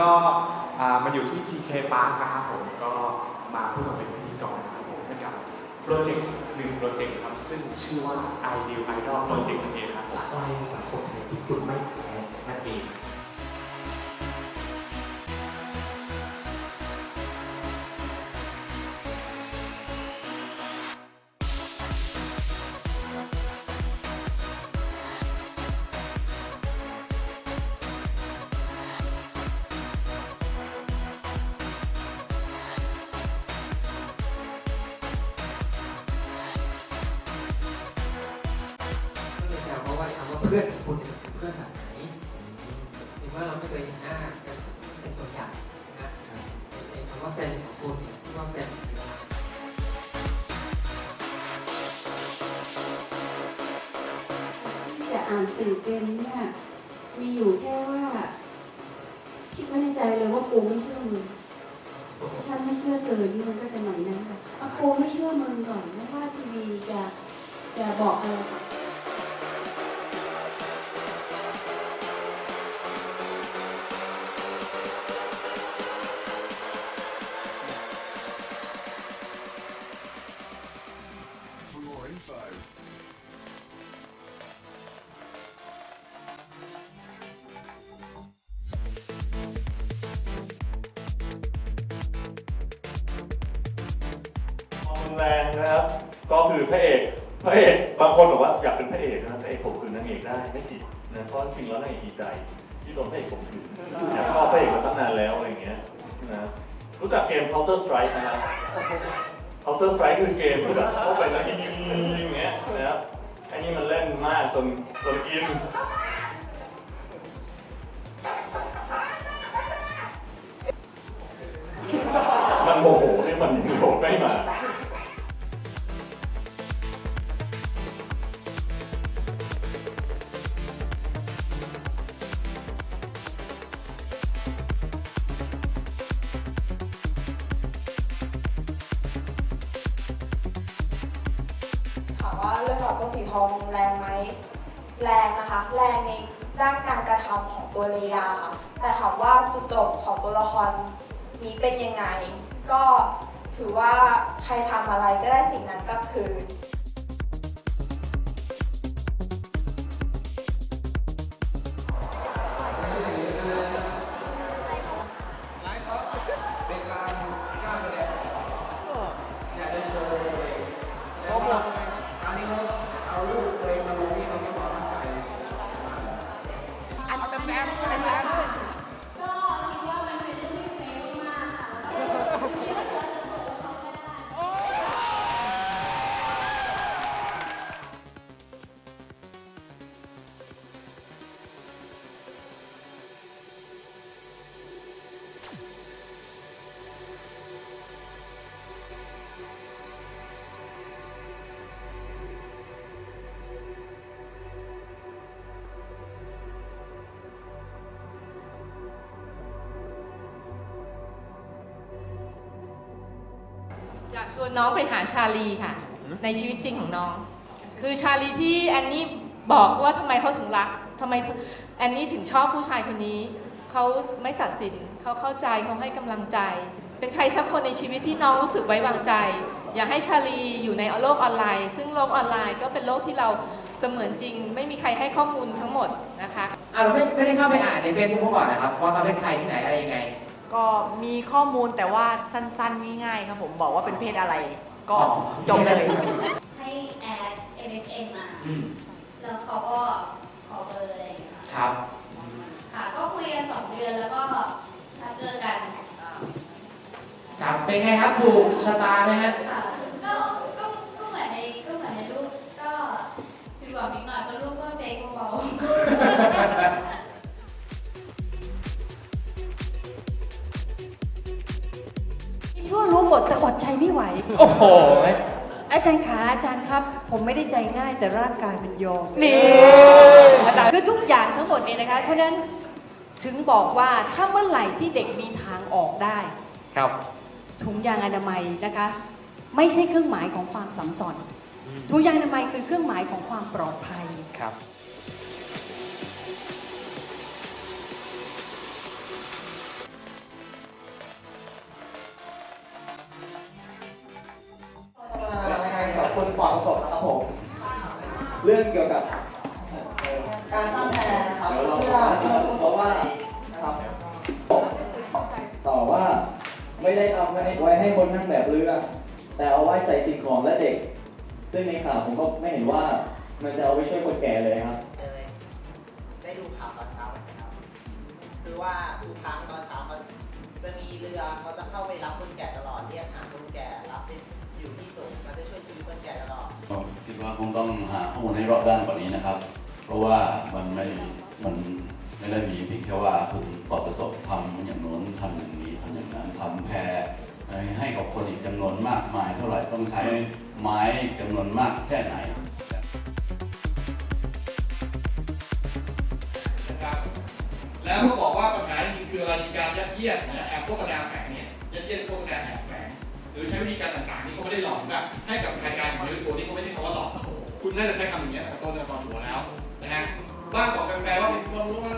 ก็มาอยู่ที่ TK Park นะครับผมก็มาเพื่อมาเป็นพิธีกรนะครับผมกับโปรเจกต์หนึ่งโปรเจกต์ครับซึ่งชื่อว่า Ideal Idol Project นั่นเองครับหลากหลายสังคมไทยที่คุณไม่แพ้นั่นเอง พื่อนของคุณเนี่ยเป็นเพื่อนแบบไหนหรือว่าเราไม่เคยเห็นหน้ากันเป็นส่วนใหญ่นะไอ้คำว่าแฟนของคุณเนี่ยที่ว่าแฟนของคุณจะอ่านสื่อเป็นเนี่ยมีอยู่แค่ว่า คิดไว้ในใจเลยว่ากูไม่เชื่อมึงฉันไม่เชื่อเธอนี่มันก็จะหน่อยนั้นแหละกูไม่เชื่อมึงก่อนไม่ว่าทีวีจะจะบอกอะไรกับ แรงนะครับ ก็คือพระเอกพระเอกบางคนบอกว่าอยากเป็นพระเอกนะพระเอกข่มขืนนางเอกได้ไม่ผิดนะเพราะจริงแล้วนางเอกดีใจ ที่โดนพระเอกข่มขืนอยากชอบพระเอกมาตั้งนานแล้วอะไรอย่างเงี้ยนะรู้จักเกม Counter Strike นะครับ Counter Strike คือเกมที่แบบเข้าไปแล้วยิงๆอย่างเงี้ยนะครับอันนี้มันเล่นมากจนจนอินมันโมโหที่มันยิงโดดไม่มา ว่าเรื่องหลอดตัวสีทองแรงไหมแรงนะคะแรงในด้านการกระทำของตัวเลยาค่ะแต่ถามว่าจุดจบของตัวละครนี้เป็นยังไง ก็ถือว่าใครทำอะไรก็ได้สิ่งนั้นกลับคืน อยาก ชวนน้องไปหาชาลีค่ะ ในชีวิตจริงของน้อง คือชาลีที่แอนนี่บอกว่าทำไมเขาถึงรักทำไมแอนนี่ถึงชอบผู้ชายคนนี้เขาไม่ตัดสินเขาเข้าใจเขาให้กำลังใจ เป็นใครสักคนในชีวิตที่น้องรู้สึกไว้วางใจ อยากให้ชาลีอยู่ในโลกออนไลน์ ซึ่งโลกออนไลน์ก็เป็นโลกที่เราเสมือนจริง ไม่มีใครให้ข้อมูลทั้งหมดนะคะเราไม่ไม่ได้เข้าไปอ่านในเฟซบุ๊กเขาก่อนนะครับว่าเขาเป็นใครที่ไหนอะไรยังไง ก็มีข้อมูลแต่ว่าสั้นๆ ง่ายๆครับผมบอกว่าเป็นเพศอะไร ก็อ๋อจบเลย ให้แอด MSN มา อืมแล้วเขาก็ขอเบอร์อะไรอย่างเงี้ยค่ะ ครับค่ะ ก็คุยกันสองเดือนแล้วก็นัดเจอกันครับเป็นไงครับถูกชะตาไหมฮะ ค่ะ โอ้โห อาจารย์ขาอาจารย์ครับ ผมไม่ได้ใจง่ายแต่ร่างกายมันยอมนี่อาจารย์ คือทุกอย่างทั้งหมดเนี่ยนะคะ เพราะฉะนั้นถึงบอกว่าถ้าเมื่อไหร่ที่เด็กมีทางออกได้ ครับ ถุงยางอนามัยนะคะ ไม่ใช่เครื่องหมายของความสังสรรค์ถุงยางอนามัยคือเครื่องหมายของความปลอดภัยครับ คนปลอดประสบนะครับผม เรื่องเกี่ยวกับเอ่อการสร้างแพรนะครับเพื่อเพื่อเพราะว่านะครับต่อว่าไม่ได้ทำไว้ให้คนนั่งแบบเรือ แต่เอาไว้ใส่สิ่งของและเด็ก ซึ่งในข่าวผมก็ไม่เห็นว่ามันจะเอาไปช่วยคนแก่เลยครับ เลยได้ดูข่าวตอนเช้าไหมครับ คือว่าทุกครั้งตอนเช้าเขาจะมีเรือเขาจะเข้าไปรับคนแก่ตลอดเรียกหาคนแก่รับไปอ คิดว่าคงต้องหาข้อมูลให้รอบด้านกว่านี้นะครับ เพราะว่ามันไม่ มันไม่ได้มีเพียงแค่ว่าคุณปลอดประสบทำอย่างโน้นทำอย่างนี้ทำอย่างนั้นทำแพรให้กับคนอีกจำนวนมากมายเท่าไหร่ต้องใช้ไม้จำนวนมากแค่ไหนแล้วก็บอกว่าปัญหาจริงคืออะไรการยัดเยียดนะแอบโฆษณาแฝงเนี่ยยัดเยียดโฆษณาแอบแฝง รือใช้วิธีการต่างๆนี่เขาไม่ได้หลอกแบบให้กับรายการของยูนิโฟนี่เขาไม่ใช่คำว่าหลอกคุณน่าจะใช้คำอย่างเงี้ยตั้งแต่ต้นตอนหัวแล้วนะฮะบ้างบอกแฟนๆว่าเป็นความรู้ว่า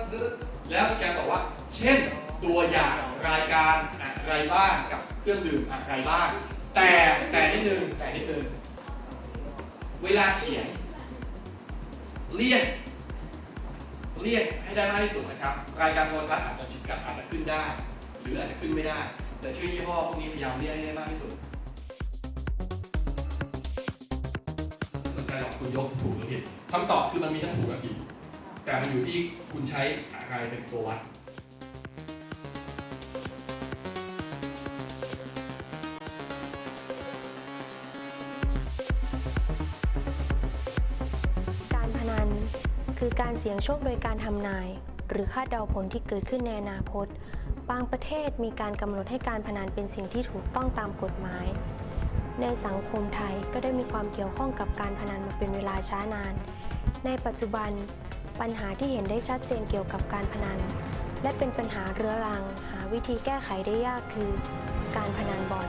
แล้วมีการบอกว่า เช่นตัวอย่างรายการอะไรบ้างกับเครื่องดื่มอะไรบ้าง แต่แต่นิดนึงแต่นิดนึงเวลาเขียนเลี่ยงเรียกให้ได้มากที่สุดนะครับ รายการโทรทัศน์อาจจะชิดกับอาจจะขึ้นได้ หรืออาจจะขึ้นไม่ได้ แต่ชื่อยี่ห้อพวกนี้พยายามเรียกให้ได้มากที่สุดไม่สนใจหรอกคุณยกถูกหรือผิดคำตอบคือมันมีทั้งถูกและผิด แต่มันอยู่ที่คุณใช้อะไรเป็นตัววัดการพนันคือการเสี่ยงโชคโดยการทำนาย หรือคาดเดาผลที่เกิดขึ้นในอนาคต บางประเทศมีการกำหนดให้การพนันเป็นสิ่งที่ถูกต้องตามกฎหมาย ในสังคมไทยก็ได้มีความเกี่ยวข้องกับการพนันมาเป็นเวลาช้านาน ในปัจจุบันปัญหาที่เห็นได้ชัดเจนเกี่ยวกับการพนัน และเป็นปัญหาเรื้อรัง หาวิธีแก้ไขได้ยากคือ การพนันบอล